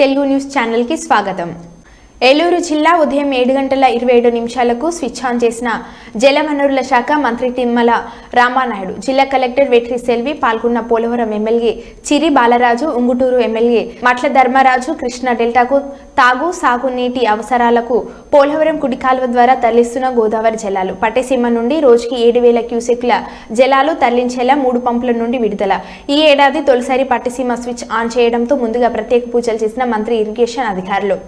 Telugu news ఛానల్కి స్వాగతం. ఏలూరు జిల్లా ఉదయం ఏడు గంటల ఇరవై ఏడు నిమిషాలకు స్విచ్ ఆన్ చేసిన జలవనరుల శాఖ మంత్రి తిమ్మల రామానాయుడు జిల్లా కలెక్టర్ వెట్రి సెల్వి పాల్గొన్న పోలవరం ఎమ్మెల్యే చిరి బాలరాజు ఉంగుటూరు ఎమ్మెల్యే మట్ల ధర్మరాజు కృష్ణా డెల్టాకు తాగు సాగు నీటి అవసరాలకు పోలవరం కుడికాల్వ ద్వారా తరలిస్తున్న గోదావరి జలాలు. పట్టసీమ నుండి రోజుకి ఏడు వేల క్యూసెక్ల జలాలు తరలించేలా మూడు పంపుల నుండి విడుదల. ఈ ఏడాది తొలిసారి పట్టసీమ స్విచ్ ఆన్ చేయడంతో ముందుగా ప్రత్యేక పూజలు చేసిన మంత్రి ఇరిగేషన్ అధికారులు.